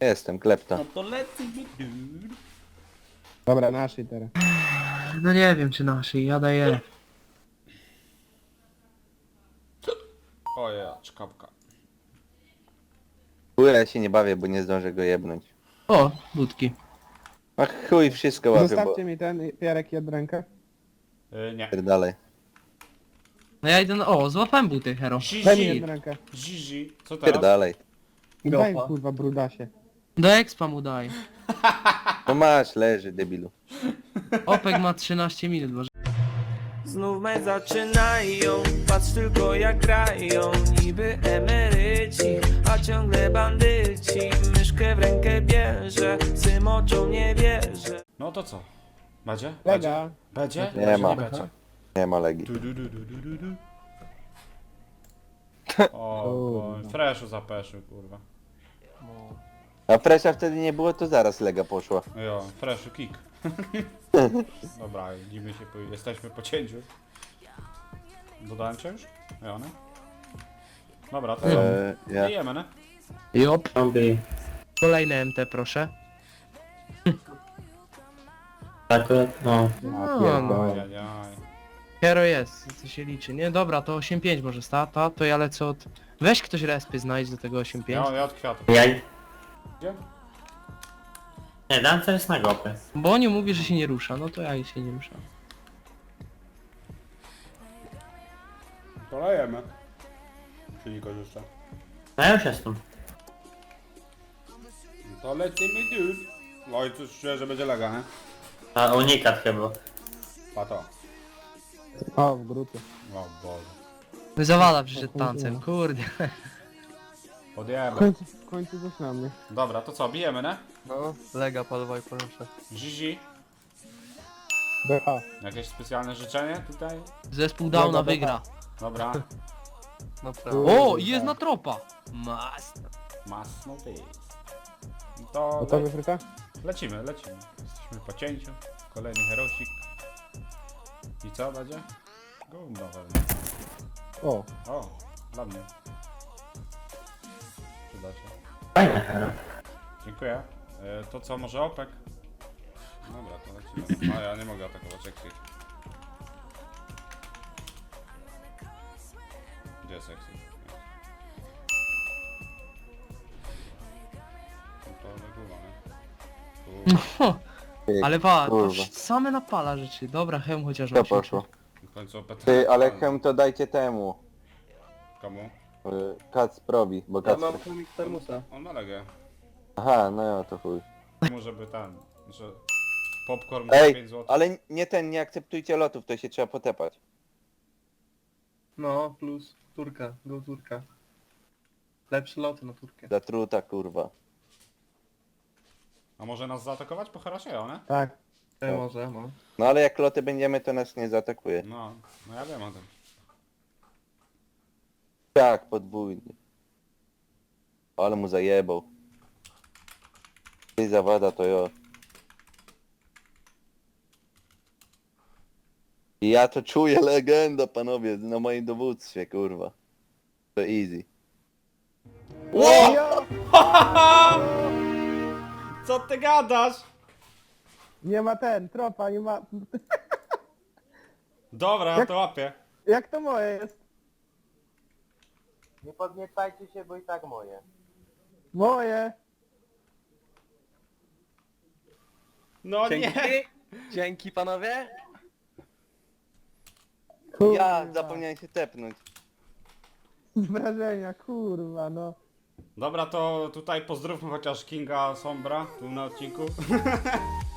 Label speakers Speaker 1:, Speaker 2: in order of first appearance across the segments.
Speaker 1: Jestem, klepta.
Speaker 2: No to lecimy, dude.
Speaker 3: Dobra, naszej teraz.
Speaker 4: No nie wiem czy naszej, ja daję.
Speaker 2: Ojej, czkapka.
Speaker 1: Chuj, ja się nie bawię, bo nie zdążę go jebnąć.
Speaker 4: O, budki.
Speaker 1: A chuj, wszystko łapię, bo...
Speaker 3: Zostawcie mi ten Pierek jedrękę.
Speaker 2: Yy, nie.
Speaker 1: Dalej.
Speaker 4: No ja idę na... O, złapałem buty, hero.
Speaker 3: Daj mi
Speaker 2: Zizi,
Speaker 3: jedrękę.
Speaker 2: Zizi, co teraz?
Speaker 1: Pierdalej.
Speaker 3: Daj kurwa brudasie.
Speaker 4: Do expa mu daj.
Speaker 1: No masz, leży, debilu.
Speaker 4: Opek ma 13 minut, może.
Speaker 5: Znów me zaczynają, patrz tylko jak grają Niby emeryci, a ciągle bandyci Myszkę w rękę bierze, sym oczom nie bierze
Speaker 2: No to co? Będzie?
Speaker 3: Lega.
Speaker 2: Będzie?
Speaker 1: Nie
Speaker 2: Będzie?
Speaker 1: ma.
Speaker 2: Nie będzie.
Speaker 1: Nie ma legi.
Speaker 2: Du, du, du, du, du, du, du. O, o freshu zapeszył, kurwa.
Speaker 1: A Fresha wtedy nie było, to zaraz lega poszła.
Speaker 2: Jo, freshu kick. Dobra, widzimy się, po, jesteśmy po cięciu. Dodałem cię już? Ja, nie? Dobra, to?
Speaker 1: Eee, ja.
Speaker 2: Bijemy, nie?
Speaker 4: Jop. Kolejne MT, proszę.
Speaker 6: Akurat, no.
Speaker 4: No,
Speaker 3: pierdolę.
Speaker 2: Ajajaj.
Speaker 4: hero jest, co się liczy. Nie, dobra, to 8-5 może stata, to ja lecę od... Weź ktoś respy znajdź do tego 8-5.
Speaker 2: Ja, ja od kwiatów.
Speaker 6: Ja...
Speaker 2: Gdzie?
Speaker 6: Nie, dam coś na gopę.
Speaker 4: Bo oni mówi, że się nie rusza, no to ja się nie ruszam.
Speaker 2: Polejemy. Czy nie korzysta?
Speaker 6: No ja już jestem.
Speaker 2: To lecimy dude. Oj, coś czuję, że będzie lega, nie?
Speaker 6: A unikat chyba.
Speaker 2: Pato.
Speaker 3: O, w grupie.
Speaker 2: O Boże.
Speaker 4: Zawala przyszedł tancem, kurde.
Speaker 3: W
Speaker 2: Podjemy.
Speaker 3: końcu, w końcu coś na mnie.
Speaker 2: Dobra, to co, bijemy, nie?
Speaker 7: No, lega podawaj proszę.
Speaker 2: Zizi,
Speaker 3: BH.
Speaker 2: jakieś specjalne życzenie tutaj?
Speaker 4: Zespół Downa
Speaker 3: Dobra,
Speaker 4: wygra.
Speaker 2: Dobra,
Speaker 7: Naprawdę.
Speaker 4: O, i jest na tropa. Mas.
Speaker 2: masno ty. To le
Speaker 3: Gotowy fryka?
Speaker 2: lecimy, lecimy. Jesteśmy po cięciu. Kolejny herosik. I co będzie? Gówno pewnie.
Speaker 3: O,
Speaker 2: O, dla mnie. Się.
Speaker 6: Fajne.
Speaker 2: Dziękuję. E, to co, może opek? Dobra, to lecimy. A ja nie mogę atakować Exit. Gdzie jest Exit? No to leguwa, nie? Tu,
Speaker 1: Ty,
Speaker 4: Ale pa, to
Speaker 1: kurwa.
Speaker 4: same napala rzeczy. Dobra, hem chociaż
Speaker 1: To
Speaker 4: się
Speaker 1: poszło.
Speaker 2: w końcu opet.
Speaker 1: Ty, ale hem to dajcie temu.
Speaker 2: Komu?
Speaker 1: Y, Kacprowi, bo
Speaker 7: Ja mam komik termusa.
Speaker 2: On ma legę.
Speaker 1: Aha, no ja to chuj.
Speaker 2: Mu żeby ten, że popcorn
Speaker 1: Ej,
Speaker 2: 5 zł.
Speaker 1: ale nie ten, nie akceptujcie lotów, to się trzeba potepać.
Speaker 7: No, plus Turka, go Turka. Lepsze loty na Turkę.
Speaker 1: Zatruta, kurwa.
Speaker 2: A może nas zaatakować po harasie, nie?
Speaker 3: tak.
Speaker 7: E, może, no.
Speaker 1: No ale jak loty będziemy, to nas nie zaatakuje.
Speaker 2: No, no ja wiem o tym.
Speaker 1: Tak, podwójnie. Ale mu zajebał. Ty zawada to jo. I ja to czuję legenda, panowie, na moim dowództwie, kurwa. To easy.
Speaker 3: Jo!
Speaker 2: Co ty gadasz?
Speaker 3: Nie ma ten, tropa, nie ma...
Speaker 2: Dobra,
Speaker 3: Jak-
Speaker 2: to łapię.
Speaker 3: Jak to moje jest?
Speaker 8: Nie podniecajcie się, bo i tak moje.
Speaker 3: Moje!
Speaker 2: No
Speaker 7: Dzięki. Dzięki panowie.
Speaker 3: Kurwa.
Speaker 1: Ja zapomniałem się tepnąć.
Speaker 3: Z wrażenia, kurwa, no.
Speaker 2: Dobra, to tutaj pozdrówmy chociaż Kinga Sombra tu na odcinku.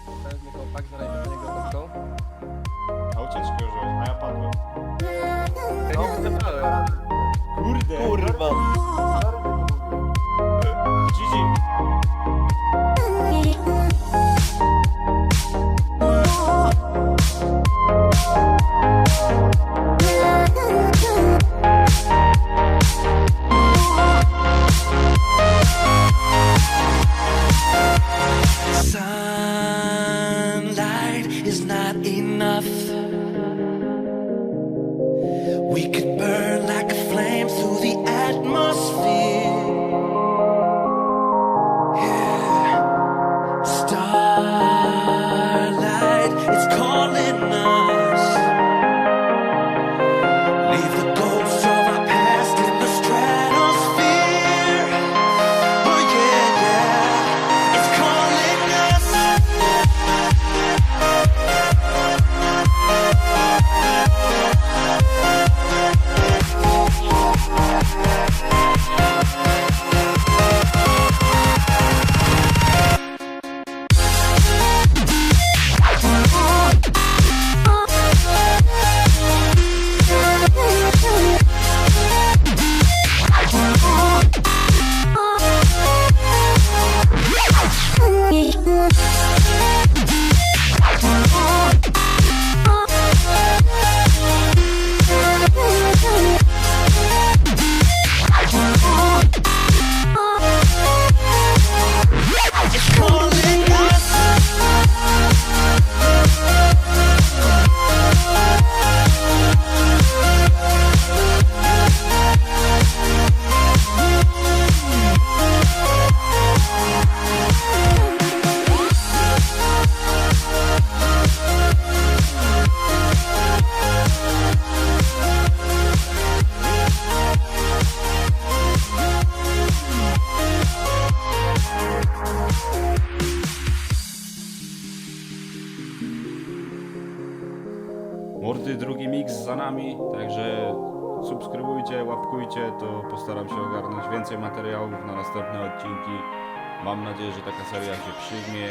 Speaker 2: nami, także subskrybujcie, łapkujcie, to postaram się ogarnąć więcej materiałów na następne odcinki. Mam nadzieję, że taka seria się przyjmie.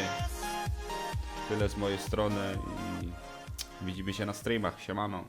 Speaker 2: Tyle z mojej strony i widzimy się na streamach. Siemano.